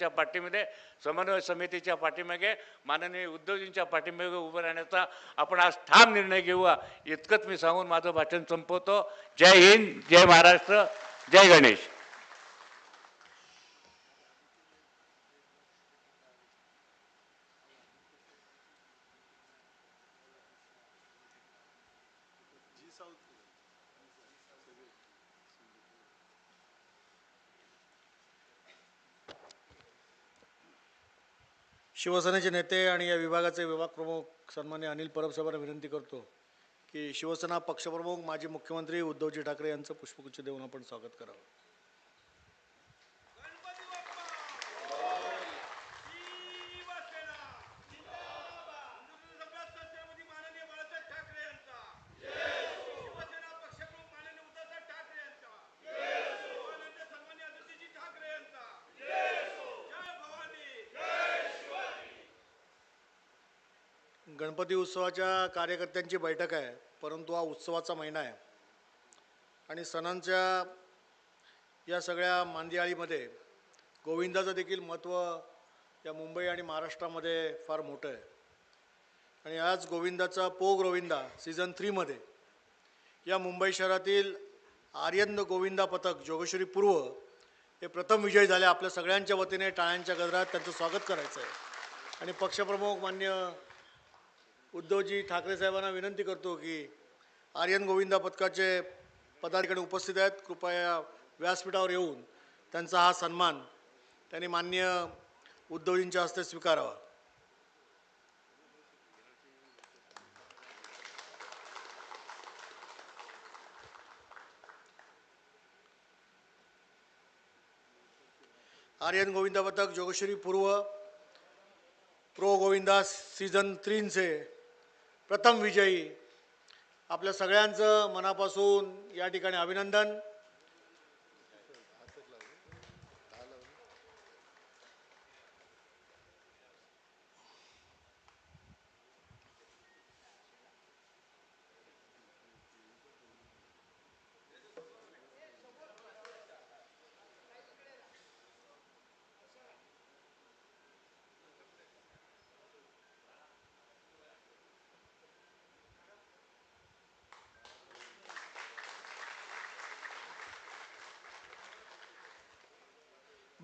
सरकारच्या पाठीमध्ये समन्वय समितीच्या पाठीमागे माननीय उद्धवजींच्या पाठीमागे उभं राहण्याचा आपण आज ठाम निर्णय घेऊया इतकंच मी सांगून माझं भाषण संपवतो. जय हिंद जय महाराष्ट्र जय गणेश. शिवसेनेचे नेते आणि या विभागाचे विभाग प्रमुख सन्मान्य अनिल परब साहेबांना विनंती करतो की शिवसेना पक्षप्रमुख माजी मुख्यमंत्री उद्धवजी ठाकरे यांचं पुष्पगुच्छ देऊन आपण स्वागत करावं. गणपती उत्सवाच्या कार्यकर्त्यांची बैठक आहे परंतु हा उत्सवाचा महिना आहे. आणि सणांच्या या सगळ्या मांदियाळीमध्ये गोविंदाचं देखील महत्त्व या मुंबई आणि महाराष्ट्रामध्ये फार मोठं आहे. आणि आज गोविंदाचा पो गोविंदा सीझन थ्रीमध्ये या मुंबई शहरातील आर्यन गोविंदा पथक जोगेश्वरी पूर्व हे प्रथम विजयी झाले. आपल्या सगळ्यांच्या वतीने टाळ्यांच्या गजरात त्यांचं स्वागत करायचं आहे आणि पक्षप्रमुख मान्य उद्धवजी ठाकरे साहेबांना विनंती करतो की आर्यन गोविंदा पथकाचे पदाधिकारी उपस्थित आहेत. कृपया व्यासपीठावर येऊन त्यांचा हा सन्मान त्यांनी मान्य उद्धवजींच्या हस्ते स्वीकारावा. आर्यन गोविंदा पथक जोगेश्वरी पूर्व प्रो गोविंदा सीझन थ्रीचे प्रथम विजयी. आपल्या सगळ्यांचं मनापासून या ठिकाणी अभिनंदन.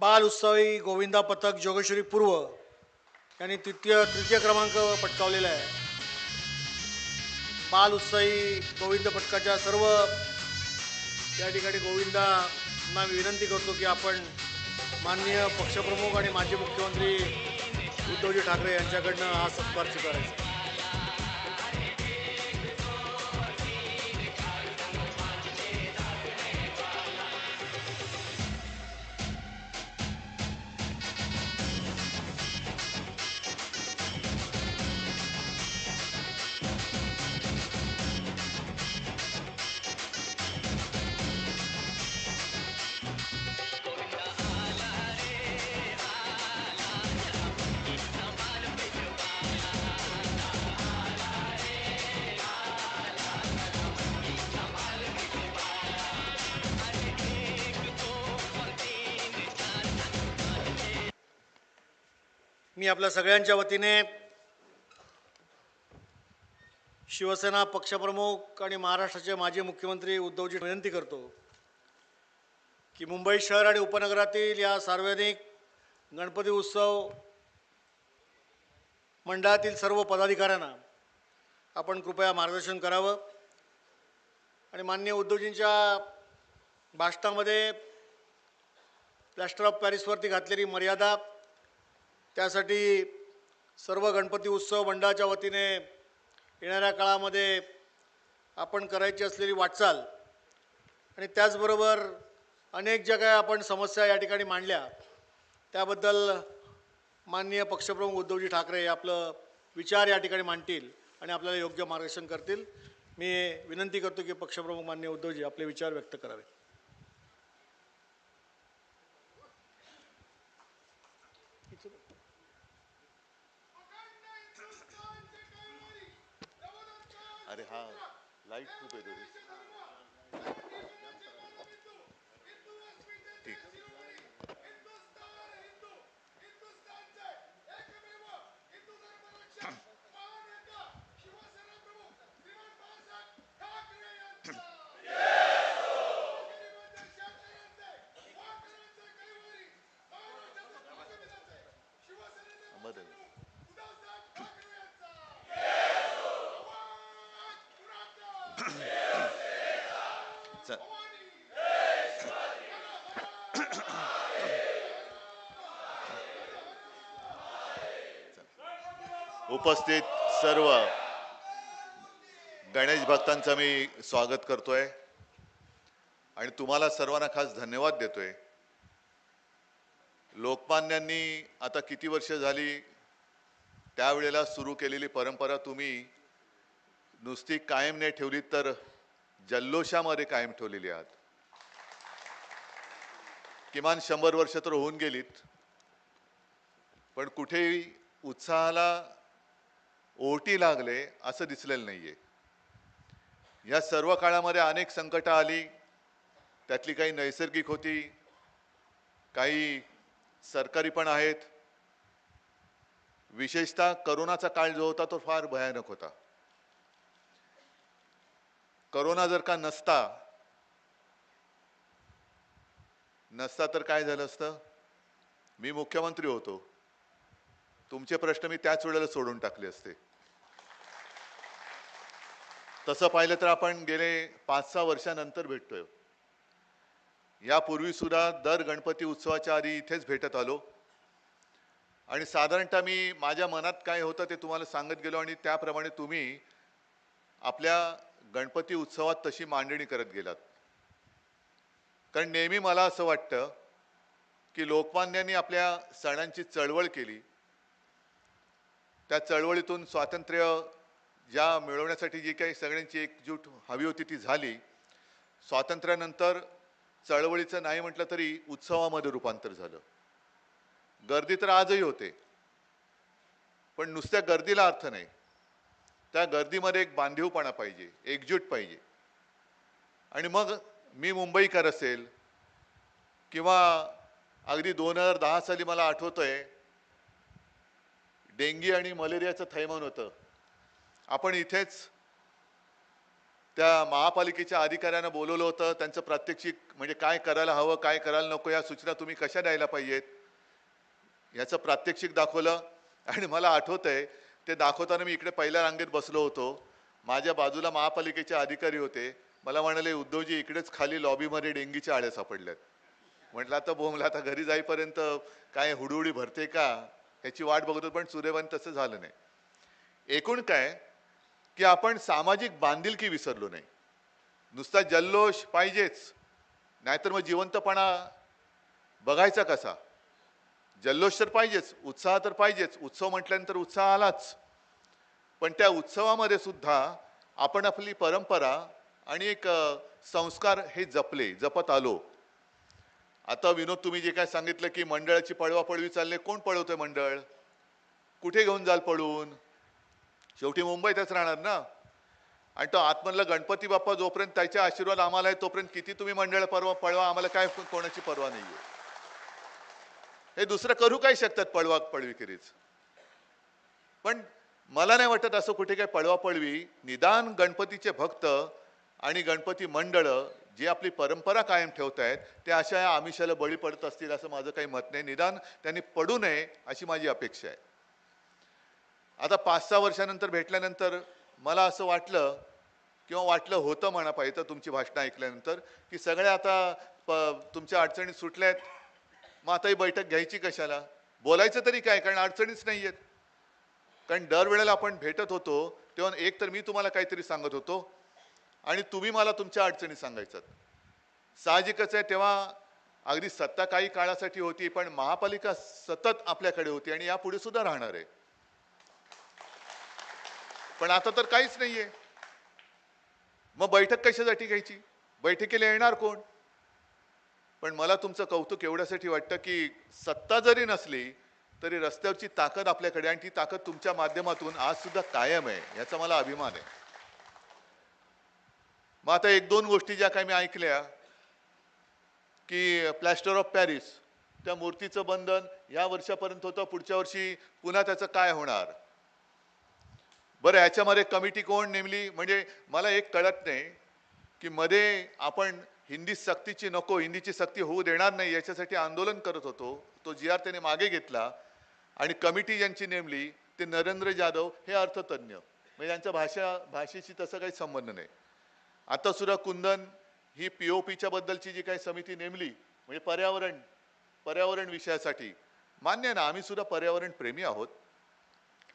बाल उत्सवी गोविंदा पथक जोगेश्वरी पूर्व यांनी तृतीय तृतीय क्रमांक पटकावलेला आहे. बाल उत्सवी गोविंद पथकाच्या सर्व या ठिकाणी गोविंदांना विनंती करतो की आपण माननीय पक्षप्रमुख आणि माजी मुख्यमंत्री उद्धवजी ठाकरे यांच्याकडनं हा सत्कार स्वीकारायचा. मी आपल्या सगळ्यांच्या वतीने शिवसेना पक्षप्रमुख आणि महाराष्ट्राचे माजी मुख्यमंत्री उद्धवजी विनंती करतो की मुंबई शहर आणि उपनगरातील या सार्वजनिक गणपती उत्सव मंडळातील सर्व पदाधिकाऱ्यांना आपण कृपया मार्गदर्शन करावं. आणि मान्य उद्धवजींच्या भाषणामध्ये प्लॅस्टर ऑफ पॅरिसवरती घातलेली मर्यादा त्यासाठी सर्व गणपती उत्सव मंडळाच्या वतीने येणाऱ्या काळामध्ये आपण करायची असलेली वाटचाल आणि त्याचबरोबर अनेक ज्या काही आपण समस्या या ठिकाणी मांडल्या त्याबद्दल माननीय पक्षप्रमुख उद्धवजी ठाकरे हे आपलं विचार या ठिकाणी मांडतील आणि आपल्याला योग्य मार्गदर्शन करतील. मी विनंती करतो की पक्षप्रमुख माननीय उद्धवजी आपले विचार व्यक्त करावे. अरे हा लाइट खूप आहे उपस्थित सर्व गणेश भक्तांचं मी स्वागत करतोय. आणि तुम्हाला सर्वांना खास धन्यवाद देतोय. लोकमान्यांनी आता किती वर्ष झाली त्यावेळेला सुरू केलेली परंपरा तुम्ही नुसती कायम नाही ठेवली तर जल्लोषामध्ये कायम ठेवलेली आहात. किमान शंभर वर्ष तर होऊन गेलीत. पण कुठेही उत्साहाला ओटी लागले असं दिसलेलं नाही आहे या सर्व काळामध्ये अनेक संकटं आली त्यातली काही नैसर्गिक होती काही सरकारी पण आहेत. विशेषतः करोनाचा काळ जो होता तो फार भयानक होता. करोना जर का नसता नसता तर काय झालं असतं? मी मुख्यमंत्री होतो. तुमचे प्रश्न मी त्याच वेळेला सोडून टाकले असते. तसं पाहिलं तर आपण गेले पाच सहा वर्षानंतर भेटतोय. यापूर्वी सुद्धा दर गणपती उत्सवाच्या आधी इथेच भेटत आलो. आणि साधारणतः मी माझ्या मनात काय होतं ते तुम्हाला सांगत गेलो आणि त्याप्रमाणे तुम्ही आपल्या गणपती उत्सवात तशी मांडणी करत गेलात. कारण नेहमी मला असं वाटतं की लोकमान्यांनी आपल्या सणांची चळवळ केली. त्या चळवळीतून स्वातंत्र्य ज्या मिळवण्यासाठी जी काही सगळ्यांची एकजूट हवी होती ती झाली. स्वातंत्र्यानंतर चळवळीचं नाही म्हटलं तरी उत्सवामध्ये रूपांतर झालं. गर्दी तर आजही होते. पण नुसत्या गर्दीला अर्थ नाही. त्या गर्दीमध्ये एक बांधीवपणा पाहिजे एकजूट पाहिजे. आणि मग मी मुंबईकर असेल किंवा अगदी दोन हजार दहा साली मला आठवतंय डेंगी आणि मलेरियाचं थैमान होतं. आपण इथेच त्या महापालिकेच्या अधिकाऱ्यांना बोलवलं होतं. त्यांचं प्रात्यक्षिक म्हणजे काय करायला हवं काय करायला नको या सूचना तुम्ही कशा द्यायला पाहिजेत? याचं प्रात्यक्षिक दाखवलं. आणि मला आठवत आहे ते दाखवताना मी इकडे पहिल्या रांगेत बसलो होतो. माझ्या बाजूला महापालिकेचे अधिकारी होते. मला म्हणाले उद्धवजी इकडेच खाली लॉबीमध्ये डेंगीच्या आळ्या सापडल्यात. म्हटलं आता बोमला आता घरी जाईपर्यंत काय हुडहुडी भरते का? ह्याची वाट बघत होतो पण सूर्यवंत तसं झालं नाही. एकूण काय की आपण सामाजिक बांधिलकी विसरलो नाही. नुसता जल्लोष पाहिजेच. नाहीतर मग जिवंतपणा बघायचा कसा? जल्लोष तर पाहिजेच उत्साह तर पाहिजेच. उत्सव म्हटल्यानंतर उत्साह आलाच. पण त्या उत्सवामध्ये सुद्धा आपण आपली परंपरा आणि एक संस्कार हे जपले जपत आलो. आता विनोद तुम्ही जे काय सांगितलं की मंडळाची पळवापळवी चालले कोण पळवतोय मंडळ? कुठे घेऊन जाल पळून? शेवटी मुंबईतच राहणार ना? आणि तो आतमधला गणपती बाप्पा जोपर्यंत त्याच्या आशीर्वाद आम्हाला आहे तोपर्यंत किती तुम्ही मंडळ परवा पळवा आम्हाला काय कोणाची परवा नाहीये. हे दुसरं करू काय शकतात पळवा पळवीखेरीज पण मला नाही वाटत असं कुठे काय पळवा पळवी निदान गणपतीचे भक्त आणि गणपती मंडळ जी आपली परंपरा कायम ठेवत आहेत ते अशा या आमिषाला बळी पडत असतील असं माझं काही मत नाही. निदान त्यांनी पडू नये अशी माझी अपेक्षा आहे. आता पाच सहा वर्षानंतर भेटल्यानंतर मला असं वाटलं किंवा वाटलं होतं म्हणा पाहिजे तर तुमची भाषणं ऐकल्यानंतर की सगळ्या आता प तुमच्या अडचणी सुटल्या आहेत. मग आता ही बैठक घ्यायची कशाला? बोलायचं तरी काय? कारण अडचणीच नाही आहेत. कारण दरवेळेला आपण भेटत होतो तेव्हा एक तर मी तुम्हाला काहीतरी सांगत होतो. आणि तुम्ही मला तुमच्या अडचणी सांगायच्यात साहजिकच आहे तेव्हा अगदी सत्ता काही काळासाठी होती पण महापालिका सतत आपल्याकडे होती आणि यापुढे सुद्धा राहणार आहे. पण आता तर काहीच नाहीये. मग बैठक कशासाठी घ्यायची? बैठकीला येणार कोण? पण मला तुमचं कौतुक एवढ्यासाठी वाटतं की सत्ता जरी नसली तरी रस्त्यावरची ताकद आपल्याकडे आणि ती ताकद तुमच्या माध्यमातून आज सुद्धा कायम आहे याचा मला अभिमान आहे. मग आता एक दोन गोष्टी ज्या काही मी ऐकल्या की प्लॅस्टर ऑफ पॅरिस त्या मूर्तीचं बंधन या वर्षापर्यंत होतं पुढच्या वर्षी पुन्हा त्याचं काय होणार? बरं ह्याच्यामध्ये कमिटी कोण नेमली? म्हणजे मला एक कळत नाही की मध्ये आपण हिंदी सक्तीची नको हिंदीची सक्ती होऊ देणार नाही याच्यासाठी आंदोलन करत होतो. तो जी आर त्याने मागे घेतला आणि कमिटी ज्यांची नेमली ते नरेंद्र जाधव हे अर्थतज्ञ. म्हणजे यांच्या भाषा भाषेशी तसं काही संबंध नाही. आता सुद्धा कुंदन ही पी ओ पीच्या बद्दलची जी काही समिती नेमली म्हणजे पर्यावरण पर्यावरण विषयासाठी मान्य आहे ना आम्ही सुद्धा पर्यावरण प्रेमी आहोत.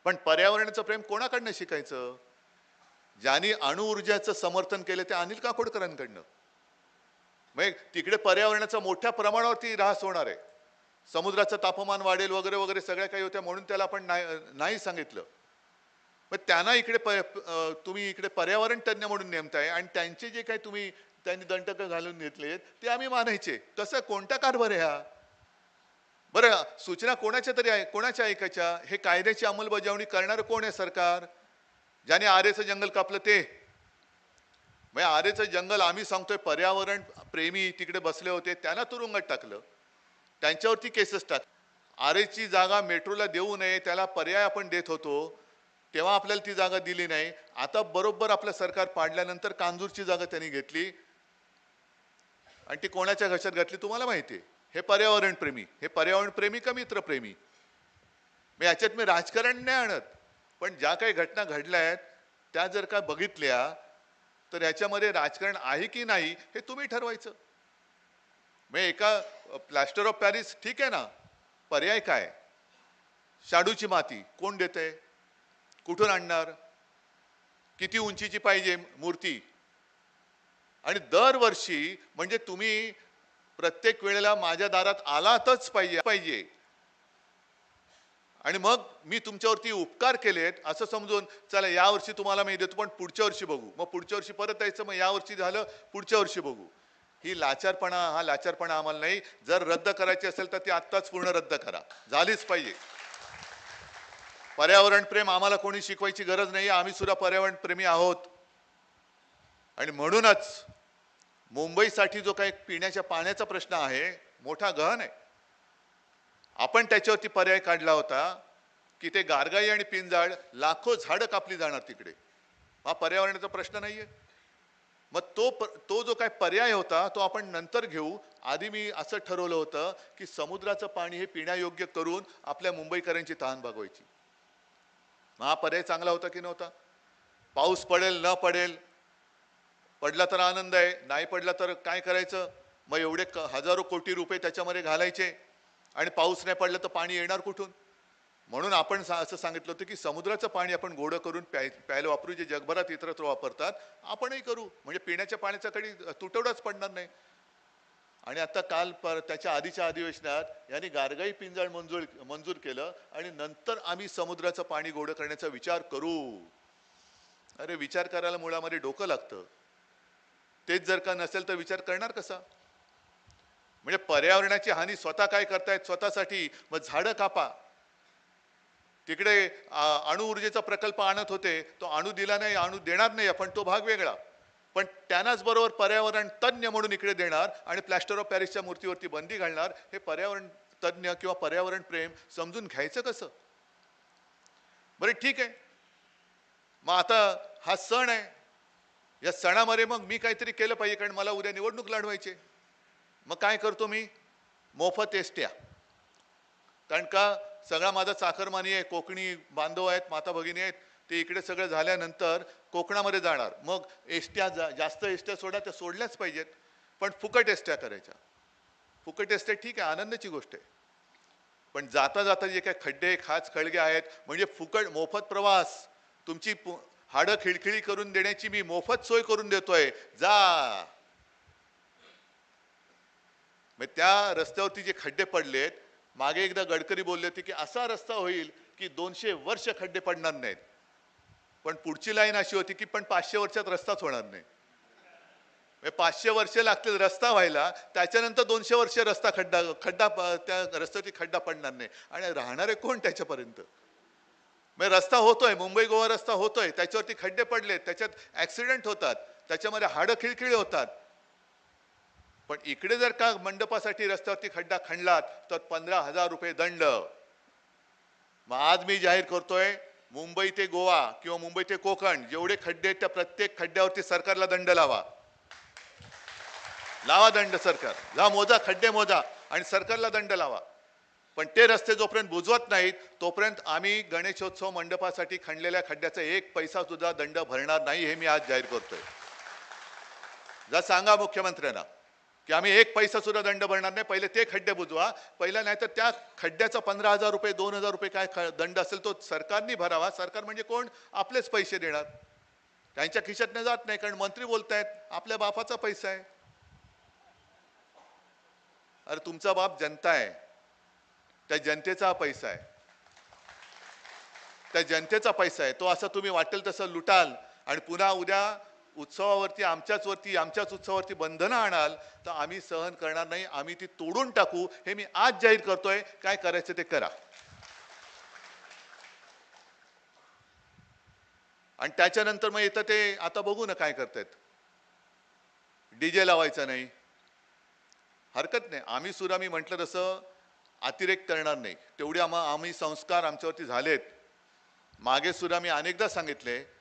पण पर्यावरणाचं प्रेम कोणाकडनं शिकायचं? ज्यांनी अणुऊर्जाचं समर्थन केलं ते अनिल काकोडकरांकडनं. म्हणजे तिकडे पर्यावरणाचा मोठ्या प्रमाणावरती ऱ्हास होणार आहे. समुद्राचं तापमान वाढेल वगैरे वगैरे सगळ्या काही होत्या म्हणून त्याला आपण नाही नाही सांगितलं. मग त्यांना इकडे प तुम्ही इकडे पर्यावरण तज्ज्ञ म्हणून नेमताय आणि त्यांचे जे काही तुम्ही त्यांनी दंटक घालून घेतलेत ते आम्ही मानायचे. तसं कोणता कारभार आहे हा? बरं सूचना कोणाच्या तरी आहे कोणाच्या ऐकायच्या? हे कायद्याची अंमलबजावणी करणारं कोण आहे सरकार? ज्याने आरेचं जंगल कापलं ते. म्हणजे आरेचं जंगल आम्ही सांगतोय पर्यावरण प्रेमी तिकडे बसले होते त्यांना तुरुंगात टाकलं. त्यांच्यावरती केसेस टाक. आरेची जागा मेट्रोला देऊ नये त्याला पर्याय आपण देत होतो. तेव्हा आपल्याला ती जागा दिली नाही. आता बरोबर आपलं सरकार पाडल्यानंतर कांजूरची जागा त्यांनी घेतली. आणि ती कोणाच्या घशात घातली तुम्हाला माहिती आहे. हे पर्यावरण प्रेमी. हे पर्यावरण प्रेमी का मित्रप्रेमी मग याच्यात मी राजकारण नाही आणत. पण ज्या काही घटना घडल्या आहेत त्या जर का बघितल्या तर याच्यामध्ये राजकारण आहे की नाही हे तुम्ही ठरवायचं. मग एका प्लॅस्टर ऑफ पॅरिस ठीक आहे ना? पर्याय काय? शाडूची माती कोण देते कुठून आणणार? किती उंचीची पाहिजे मूर्ती? आणि दरवर्षी म्हणजे तुम्ही प्रत्येक वेळेला माझ्या दारात आलातच पाहिजे पाहिजे. आणि मग मी तुमच्यावरती उपकार केलेत असं समजून चला यावर्षी तुम्हाला मी देतो पण पुढच्या वर्षी बघू. मग पुढच्या वर्षी परत यायचं मग यावर्षी झालं पुढच्या वर्षी बघू. ही लाचारपणा हा लाचारपणा आम्हाला नाही. जर रद्द करायची असेल तर ती आत्ताच पूर्ण रद्द करा. झालीच पाहिजे. पर्यावरण प्रेम आम्हाला कोणी शिकवायची गरज नाही आम्ही सुद्धा पर्यावरण प्रेमी आहोत. आणि म्हणूनच मुंबईसाठी जो काही पिण्याच्या पाण्याचा प्रश्न आहे मोठा गहन आहे. आपण त्याच्यावरती पर्याय काढला होता की ते गारगाई आणि पिंजाळ लाखो झाडं कापली जाणार तिकडे. हा पर्यावरणाचा प्रश्न नाहीये. मग तो प- तो जो काय पर्याय होता तो आपण नंतर घेऊ. आधी मी असं ठरवलं होतं की समुद्राचं पाणी हे पिण्यायोग्य करून आपल्या मुंबईकरांची तहान भागवायची. मग हा पर्याय चांगला होता की नव्हता? पाऊस पडेल न पडेल पडला तर आनंद आहे नाही पडला तर काय करायचं? मग एवढे क- हजारो कोटी रुपये त्याच्यामध्ये घालायचे आणि पाऊस नाही पडला तर पाणी येणार कुठून? म्हणून आपण सा- असं सांगितलं होतं की समुद्राचं पाणी आपण गोडं करून प्याय प्यायला वापरू जे जगभरात इतरत्र वापरतात आपणही करू. म्हणजे पिण्याच्या पाण्याचा कधी तुटवडाच पडणार नाही. आणि आता काल पर त्याच्या आधीच्या अधिवेशनात यांनी गारगाई पिंजाळ मंजूर मंजूर केलं आणि नंतर आम्ही समुद्राचं पाणी गोडं करण्याचा विचार करू. अरे विचार करायला मुळामध्ये डोकं लागतं. तेच जर का नसेल तर विचार करणार कसा? म्हणजे पर्यावरणाची हानी स्वतः काय करतायत? स्वतःसाठी मग झाडं कापा. तिकडे अणुऊर्जेचा प्रकल्प आणत होते. तो अणू दिला नाही अणू देणार नाही आपण तो भाग वेगळा. पण त्यांनाच बरोबर पर्यावरण तज्ज्ञ म्हणून इकडे देणार आणि प्लॅस्टर ऑफ पॅरिसच्या मूर्तीवरती बंदी घालणार हे पर्यावरण तज्ज्ञ किंवा पर्यावरण प्रेम समजून घ्यायचं कसं? बरं ठीक आहे. मग आता हा सण आहे. या सणामध्ये मग मी काहीतरी केलं पाहिजे कारण मला उद्या निवडणूक लढवायची मग काय करतो मी? मोफत एसट्या. कारण का? सगळा माझा चाकरमानी आहे कोकणी बांधव आहेत माता भगिनी आहेत. ते इकडे सगळं झाल्यानंतर कोकणामध्ये जाणार. मग एसट्या जा जास्त एसट्या सोडा त्या सोडल्याच पाहिजेत. पण फुकट एसट्या करायच्या. फुकट एसट्या ठीक आहे आनंदाची गोष्ट आहे. पण जाता जाता जे काही खड्डे खाच खळगे आहेत म्हणजे फुकट मोफत प्रवास. तुमची पु- हाडं खिळखिळी करून देण्याची मी मोफत सोय करून देतोय. जा. मग त्या रस्त्यावरती जे खड्डे पडलेत मागे एकदा गडकरी बोलले होते की असा रस्ता होईल की दोनशे वर्ष खड्डे पडणार नाहीत. पण पुढची लाईन अशी होती की पण पाचशे वर्षात रस्ताच होणार नाही. म्हणजे पाचशे वर्ष लागतील रस्ता व्हायला त्याच्यानंतर दोनशे वर्ष रस्ता खड्डा खड्डा प- त्या रस्त्याची खड्डा पडणार नाही. आणि राहणारे कोण त्याच्यापर्यंत? म्हणजे रस्ता होतोय मुंबई गोवा रस्ता होतोय त्याच्यावरती खड्डे पडले त्याच्यात ॲक्सिडेंट होतात त्याच्यामध्ये हाडं खिळखिळे होतात. पण इकडे जर का मंडपासाठी रस्त्यावरती खड्डा खणलात तर पंधरा हजार रुपये दंड. मग आज मी जाहीर करतोय मुंबई ते गोवा किंवा मुंबई ते कोकण जेवढे खड्डे आहेत त्या प्रत्येक खड्ड्यावरती सरकारला दंड लावा. लावा दंड सरकार. ला मोजा खड्डे मोजा आणि सरकारला दंड लावा. पण ते रस्ते जोपर्यंत बुजवत नाहीत तोपर्यंत आम्ही गणेशोत्सव मंडपासाठी खणलेल्या खड्ड्याचा एक पैसा सुद्धा दंड भरणार नाही हे मी आज जाहीर करतोय. जा सांगा मुख्यमंत्र्यांना. की आम्ही एक पैसा सुद्धा दंड भरणार नाही. पहिले ते खड्डे बुजवा. पहिला नाही तर त्या खड्ड्याचा पंधरा हजार रुपये दोन हजार रुपये काय ख- दंड असेल तो सरकारनी भरावा. सरकार म्हणजे कोण? आपलेच पैसे देणार. त्यांच्या खिशातनं जात नाही कारण मंत्री बोलतायत आपल्या बापाचा पैसा आहे. अरे तुमचा बाप जनता आहे. त्या जनतेचा हा पैसा आहे. त्या जनतेचा पैसा आहे. तो असं तुम्ही वाटेल तसं लुटाल आणि पुन्हा उद्या उत्सवावरती आमच्याच वरती आमच्याच उत्सवावरती बंधनं आणाल तर आम्ही सहन करणार नाही. आम्ही ती तोडून टाकू. हे मी आज जाहीर करतोय. काय करायचं ते करा. आणि त्याच्यानंतर मग येतं ते आता बघू ना काय करतायत. डीजे लावायचा नाही. हरकत नाही. आम्ही सुद्धा मी म्हटलं तसं अतिरेक करणार नाही. तेवढे आम्हा आम्ही संस्कार आमच्यावरती झालेत. मागे सुद्धा मी अनेकदा सांगितले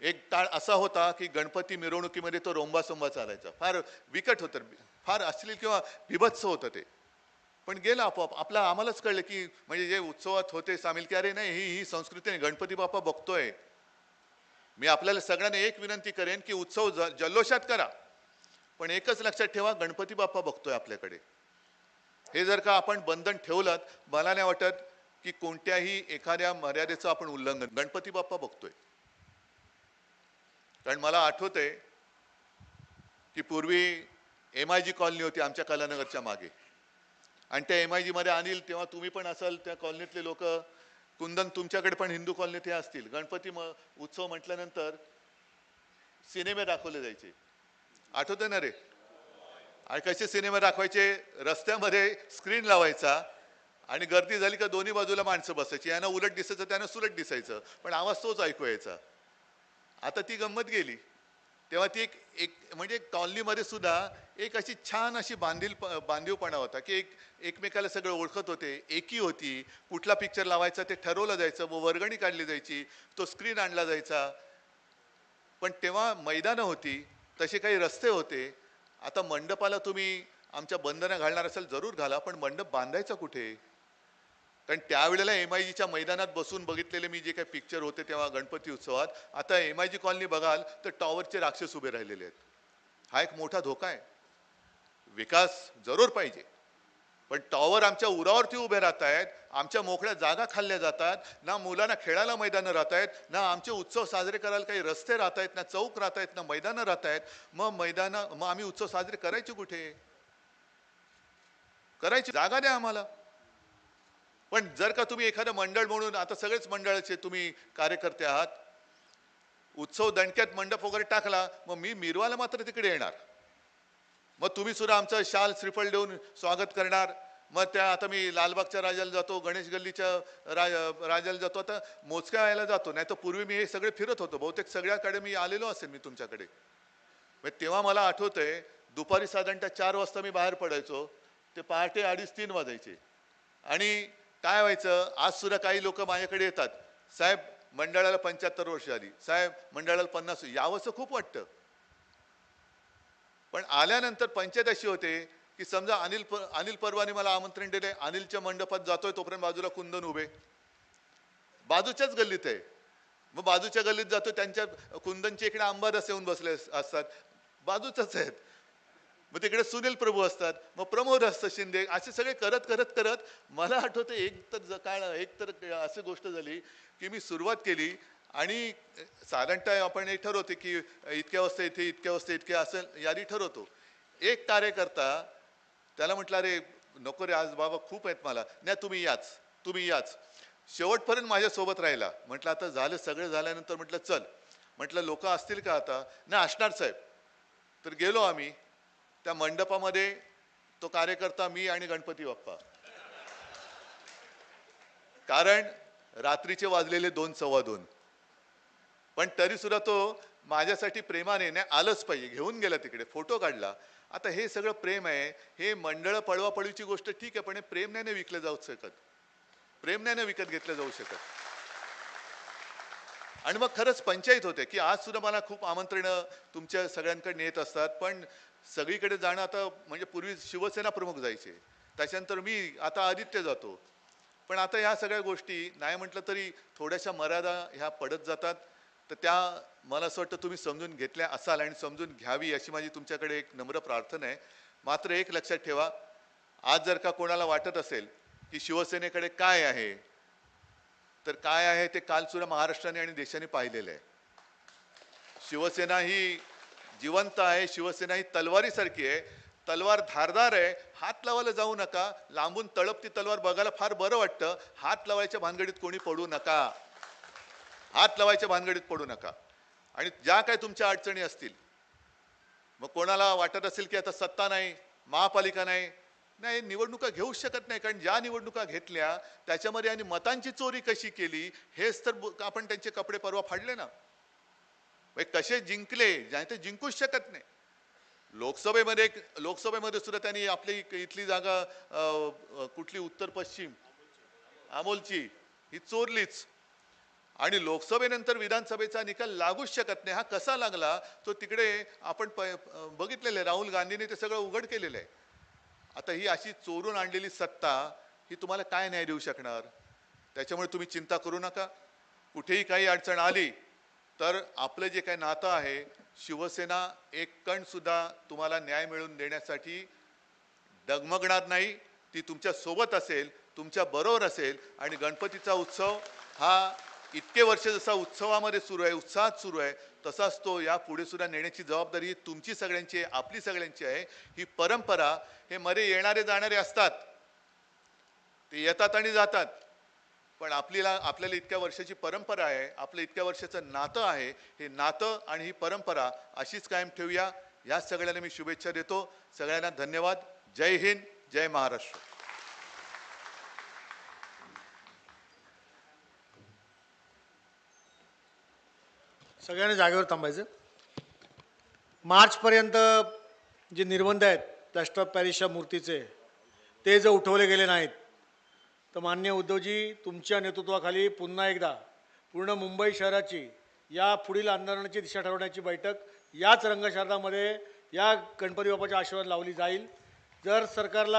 एक काळ असा होता की गणपती मिरवणुकीमध्ये तो रोंबासोंबा चालायचा. फार विकट होतं फार अश्लील किंवा बिभत्स होतं ते. पण गेलं आपोआप. आपला आम्हालाच कळलं की म्हणजे जे उत्सवात होते सामील की अरे नाही ही ही संस्कृती नाही गणपती बाप्पा बघतोय. मी आपल्याला सगळ्यांना एक विनंती करेन की उत्सव ज- जल्लोषात करा. पण एकच लक्षात ठेवा गणपती बाप्पा बघतोय आपल्याकडे. हे जर का आपण बंधन ठेवलं मला नाही वाटत की कोणत्याही एखाद्या मर्यादेचं आपण उल्लंघन गणपती बाप्पा बघतोय. कारण मला आठवत आहे की पूर्वी एम आय जी कॉलनी होती आमच्या कलानगरच्या मागे. आणि त्या एम आय जीमध्ये अनिल तेव्हा तुम्ही पण असाल त्या कॉलनीतले लोक कुंदन तुमच्याकडे पण हिंदू कॉलनीत हे असतील. गणपती म उत्सव म्हटल्यानंतर सिनेमे दाखवले जायचे. आठवतंय ना रे? आणि कसे सिनेमा दाखवायचे? रस्त्यामध्ये स्क्रीन लावायचा आणि गर्दी झाली का दोन्ही बाजूला माणसं बसायची. यांना उलट दिसायचं त्यांना सुलट दिसायचं. पण आवाज तोच ऐकू यायचा. आता ती गंमत गेली. तेव्हा ती एक एक म्हणजे कॉलनीमध्ये सुद्धा एक अशी छान अशी बांधील बांधीवपणा होता की एक एकमेकाला सगळं ओळखत होते एकी होती कुठला पिक्चर लावायचा ते ठरवलं जायचं व वर्गणी काढली जायची तो स्क्रीन आणला जायचा. पण तेव्हा मैदानं होती तसे काही रस्ते होते. आता मंडपाला तुम्ही आमच्या बंधनं घालणार असेल जरूर घाला पण मंडप बांधायचा कुठे? कारण त्यावेळेला एम आय जीच्या मैदानात बसून बघितलेले मी जे काही पिक्चर होते तेव्हा गणपती उत्सवात आता एम आय जी कॉलनी बघाल तर टॉवरचे राक्षस उभे राहिलेले आहेत. हा एक मोठा धोका आहे. विकास जरूर पाहिजे. पण टॉवर आमच्या उरावरती उभे राहत आहेत आमच्या मोकळ्या जागा खाल्ल्या जातात ना मुलांना खेळायला मैदानं राहत आहेत ना आमचे उत्सव साजरे करायला काही रस्ते राहत आहेत ना चौक राहत आहेत ना मैदानं राहत आहेत मग मैदानं मग आम्ही उत्सव साजरे करायचे कुठे? करायची जागा द्या आम्हाला. पण जर का तुम्ही एखादं मंडळ म्हणून आता सगळेच मंडळाचे तुम्ही कार्यकर्ते आहात उत्सव दणक्यात मंडप वगैरे टाकला मग मी मिरवाला मात्र तिकडे येणार. मग तुम्ही सुद्धा आमचं शाल श्रीफळ देऊन स्वागत करणार. मग त्या आता मी लालबागच्या राजाला जातो गणेश गल्लीच्या राज राजाला जातो आता मोजक्या व्हायला जातो नाही तर पूर्वी मी हे सगळे फिरत होतो बहुतेक सगळ्याकडे मी आलेलो असेल मी तुमच्याकडे. मग तेव्हा मला आठवतंय दुपारी साधारणतः चार वाजता मी बाहेर पडायचो ते पहाटे अडीच तीन वाजायचे. आणि काय व्हायचं? आज सुद्धा काही लोक माझ्याकडे येतात. साहेब मंडळाला पंच्याहत्तर वर्ष आली साहेब मंडळाला पन्नास यावंसं खूप वाटतं. पण आल्यानंतर पंचायत अशी होते की समजा अनिल प अनिल परवाने मला आमंत्रण दिले अनिलच्या मंडपात जातोय तोपर्यंत बाजूला कुंदन उभे. बाजूच्याच गल्लीत आहे. मग बाजूच्या गल्लीत जातो त्यांच्या कुंदनच्या इकडे अंबादास येऊन बसले असतात. बाजूचाच आहेत. मग तिकडे सुनील प्रभू असतात मग प्रमोद असतं शिंदे असे सगळे करत करत करत मला आठवतं एक तर ज- काळ एक तर अशी गोष्ट झाली की मी सुरुवात केली आणि साधारणतः आपण हे ठरवते की इतक्या वाजता इथे इतक्या वाजता इतके असं यादी ठरवतो. एक कार्यकर्ता त्याला म्हटलं अरे नको रे आज बाबा खूप आहेत मला. नाही तुम्ही याच तुम्ही याच. शेवटपर्यंत माझ्यासोबत राहिला. म्हटलं आता झालं सगळं झाल्यानंतर म्हटलं चल. म्हटलं लोक असतील का आता? नाही असणार साहेब. तर गेलो आम्ही. त्या मंडपामध्ये तो कार्यकर्ता मी आणि गणपती बाप्पा. कारण रात्रीचे वाजलेले दोन सव्वा दोन. पण तरी सुद्धा तो माझ्यासाठी प्रेमाने नाही आलंच पाहिजे घेऊन गेला तिकडे फोटो काढला. आता हे सगळं प्रेम आहे हे मंडळ पळवापळीची गोष्ट ठीक आहे पण हे प्रेम नाही विकलं जाऊ शकत. प्रेम नाही विकत घेतलं जाऊ शकत. आणि मग खरंच पंचायत होते की आज सुद्धा मला खूप आमंत्रणं तुमच्या सगळ्यांकडे येत असतात पण सगळीकडे जाणं आता म्हणजे पूर्वी शिवसेना प्रमुख जायचे. त्याच्यानंतर मी आता आदित्य जातो. पण आता ह्या सगळ्या गोष्टी नाही म्हटलं तरी थोड्याशा मर्यादा ह्या पडत जातात. तर त्या मला असं वाटतं तुम्ही समजून घेतल्या असाल आणि समजून घ्यावी अशी माझी तुमच्याकडे एक नम्र प्रार्थना आहे. मात्र एक लक्षात ठेवा आज जर का कोणाला वाटत असेल की शिवसेनेकडे काय आहे तर काय आहे ते कालसुद्धा महाराष्ट्राने आणि देशाने पाहिलेलं आहे. शिवसेना ही जिवंत आहे शिवसेना ही तलवारीसारखी आहे तलवार धारदार आहे हात लावायला जाऊ नका लांबून तळपती तलवार बघायला फार बरं वाटतं हात लावायच्या भानगडीत कोणी पडू नका. हात लावायच्या भानगडीत पडू नका. आणि ज्या काय तुमच्या अडचणी असतील मग कोणाला वाटत असेल की आता सत्ता नाही महापालिका नाही नाही निवडणुका घेऊ शकत नाही कारण ज्या निवडणुका घेतल्या त्याच्यामध्ये आणि मतांची चोरी कशी केली हेच तर आपण त्यांचे कपडे परवा फाडले ना. म्हणजे कसे जिंकले ज्या ते जिंकूच शकत नाही. लोकसभेमध्ये लोकसभेमध्ये सुद्धा त्यांनी आपली इथली जागा कुठली? उत्तर पश्चिम. अमोलची. ही चोरलीच. आणि लोकसभेनंतर विधानसभेचा निकाल लागूच शकत नाही. हा कसा लागला? तो तिकडे आपण प- बघितलेलं आहे. राहुल गांधीने ते सगळं उघड केलेलं आहे. आता ही अशी चोरून आणलेली सत्ता ही तुम्हाला काय न्याय देऊ शकणार? त्याच्यामुळे तुम्ही चिंता करू नका. कुठेही काही अडचण आली तर आपलं जे काही नातं आहे शिवसेना एक कणसुद्धा तुम्हाला न्याय मिळवून देण्यासाठी डगमगणार नाही. ती तुमच्यासोबत असेल तुमच्या बरोबर असेल आणि गणपतीचा उत्सव हा इतके वर्ष जसा उत्सवामध्ये सुरू आहे उत्साहात सुरू आहे तसाच तो या पुढे सुद्धा नेण्याची जबाबदारी ही तुमची सगळ्यांची आहे आपली सगळ्यांची आहे. ही परंपरा हे मध्ये येणारे जाणारे असतात. ते येतात आणि जातात. पण आपल्याला आपल्याला इतक्या वर्षाची परंपरा आहे आपलं इतक्या वर्षाचं नातं आहे हे नातं आणि ही परंपरा अशीच कायम ठेवूया. या सगळ्यांना मी शुभेच्छा देतो. सगळ्यांना धन्यवाद. जय हिंद जय महाराष्ट्र. सगळ्यांना जागेवर थांबायचं. मार्चपर्यंत जे निर्बंध आहेत प्लॅस्टर ऑफ पॅरिसच्या मूर्तीचे ते जर उठवले गेले नाहीत तर मान्य उद्धवजी तुमच्या नेतृत्वाखाली पुन्हा एकदा पूर्ण मुंबई शहराची या पुढील आंदोलनाची दिशा ठरवण्याची बैठक याच रंगशारदामध्ये या गणपती बाप्पाच्या आशीर्वाद लावली जाईल. जर सरकारला